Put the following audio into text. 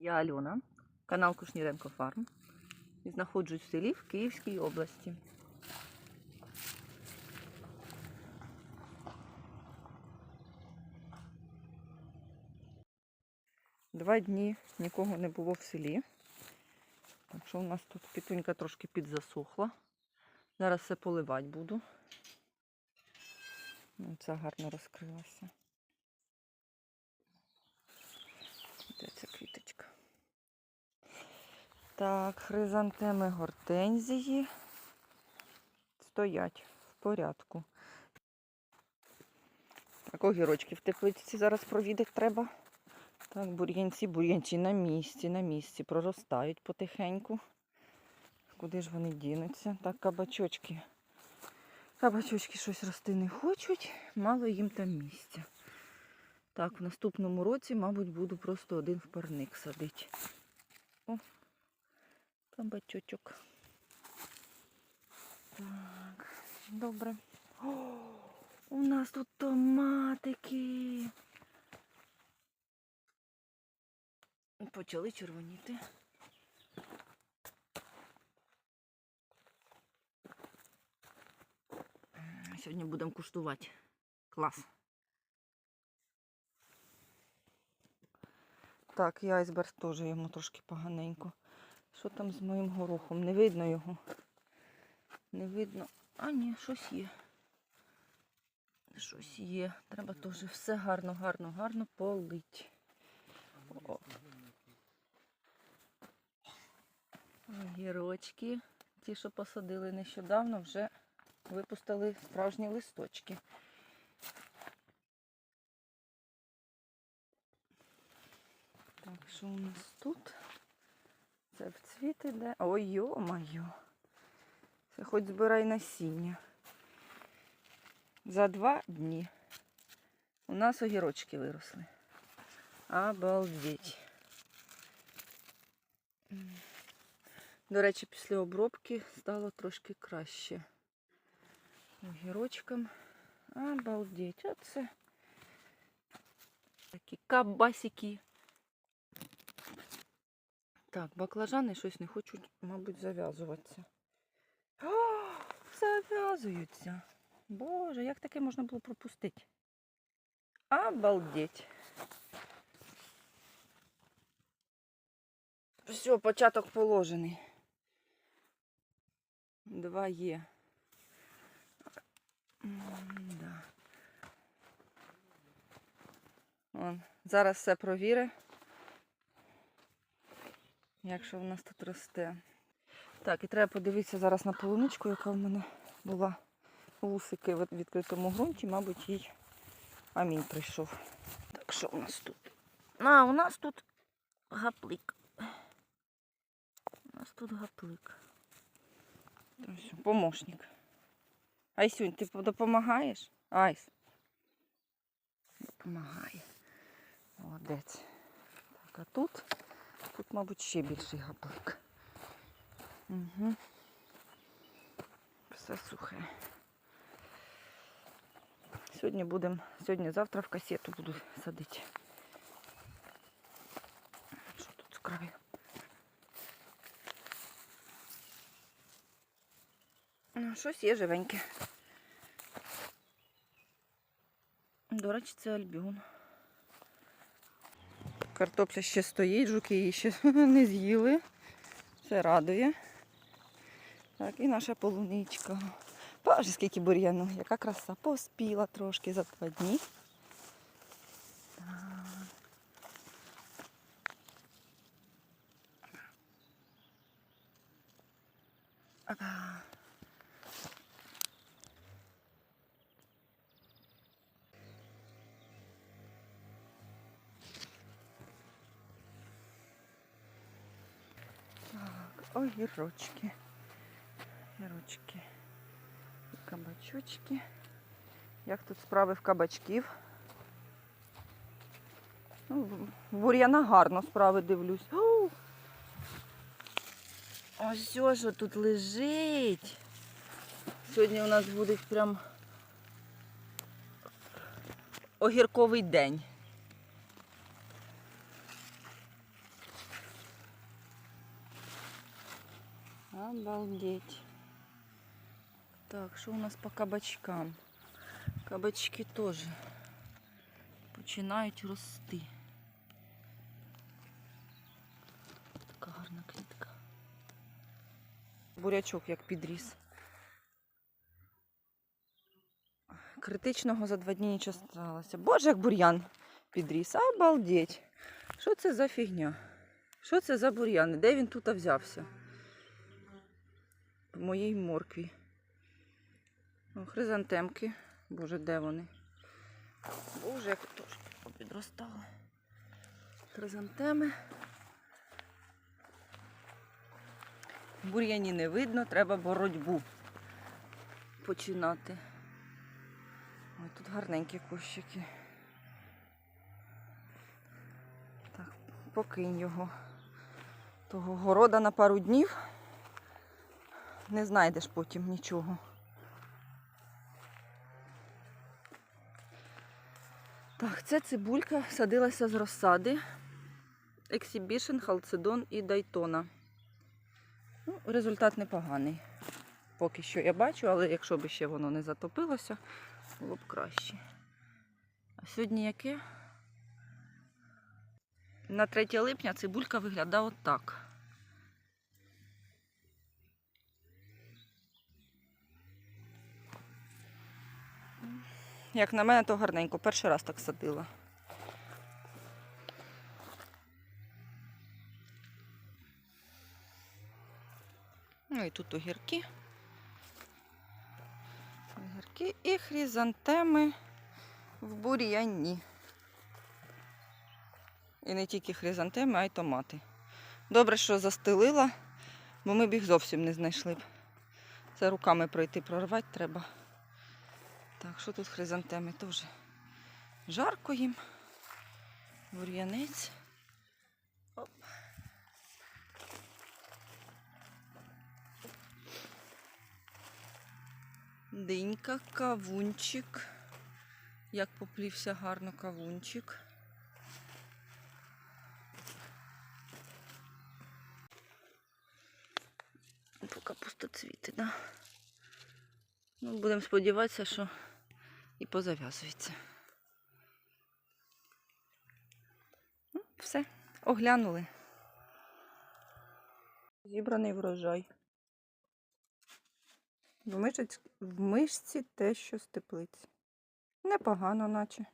Я Альона, канал Кушніренко Фарм. І знаходжусь в селі в Київській області. Два дні нікого не було в селі. Так що у нас тут пітунька трошки підзасохла. Зараз все поливати буду. Ну, Це гарно розкрилося. Де ця квіточка? Так, хризантеми гортензії стоять в порядку. Так, огірочки в теплиці зараз провідати треба. Так, бур'янці, бур'янці на місці, на місці проростають потихеньку. Куди ж вони дінуться? Так, кабачочки. Кабачочки щось рости не хочуть, мало їм там місця. Так, в наступному році, мабуть, буду просто один в парник садити. О, кабачочок. Так, добре. О, у нас тут томатики. Почали червоніти. Сьогодні будемо куштувати. Клас. Так, і айсберг теж йому трошки поганенько. Що там з моїм горохом? Не видно його. Не видно. А ні, щось є. Щось є. Треба теж все гарно, гарно, гарно полить. О. Огірочки. Ті, що посадили нещодавно, вже випустили справжні листочки. Так, що у нас тут? Цвіт іде. Ой, йо-моє. Це хоч збирай насіння. За два дні у нас огірочки виросли. Обалдеть. До речі, після обробки стало трошки краще. Огірочкам. Обалдеть. Оце такі кабасики. Так, баклажани щось не хочуть, мабуть, зав'язуватися. Зав'язуються. Боже, як таке можна було пропустити? Обалдеть. Все, початок положений. Два є. Да. Вон, зараз все провіри. Якщо в нас тут росте. Так, і треба подивитися зараз на полуничку, яка в мене була вусики в відкритому ґрунті, мабуть, їй амінь прийшов. Так, що у нас тут? А, у нас тут гаплик. У нас тут гаплик. Помощник. Айсюнь, ти допомагаєш? Айс. Допомагає. Молодець. Так, а тут? Тут, мабуть, ще більший гаплик. Угу. Все сухе. Сьогодні будемо, сьогодні-завтра в касету буду садити. Що тут з краю? Ну, щось є живеньке. До речі, це альбіон. Картопля ще стоїть, жуки її ще не з'їли. Це радує. Так, і наша полуничка. Боже, скільки бур'яну, яка краса. Поспіла трошки за два дні. Так. Огірочки. Огірочки. І кабачочки. Як тут справи в кабачків? Ну, бур'яна гарно справи дивлюсь. О! Ось що тут лежить. Сьогодні у нас буде прям огірковий день. Обалдеть. Так, що у нас по кабачкам? Кабачки теж починають рости. Така гарна квітка. Бурячок як підріс. Критичного за два дні нічого сталося. Боже, як бур'ян підріс. Обалдеть. Що це за фігня? Що це за бур'ян? Де він тут взявся? Моїй моркві. О, хризантемки. Боже, де вони? Боже, як трошки підростали. Хризантеми. Бур'яні не видно, треба боротьбу починати. Ой, тут гарненькі кущики. Так, покинь його. Того города на пару днів. Не знайдеш потім нічого. Так, це цибулька садилася з розсади. Exhibition, халцедон і дайтона. Ну, результат непоганий. Поки що я бачу, але якщо б ще воно не затопилося, було б краще. А сьогодні яке? На 3 липня цибулька виглядає отак. Як на мене, то гарненько. Перший раз так садила. Ну і тут огірки. Огірки і хризантеми в бур'яні. І не тільки хризантеми, а й томати. Добре, що застелила, бо ми б їх зовсім не знайшли б. Це руками пройти, прорвати треба. Так, що тут хризантеми теж? Жарко їм. Бур'янець. Оп. Динька, кавунчик. Як поплівся гарно кавунчик. Поки пустоцвіти, да? Ну, будемо сподіватися, що і позав'язується. Ну, все, оглянули. Зібраний врожай. В, мишці те, що з теплиці. Непогано, наче.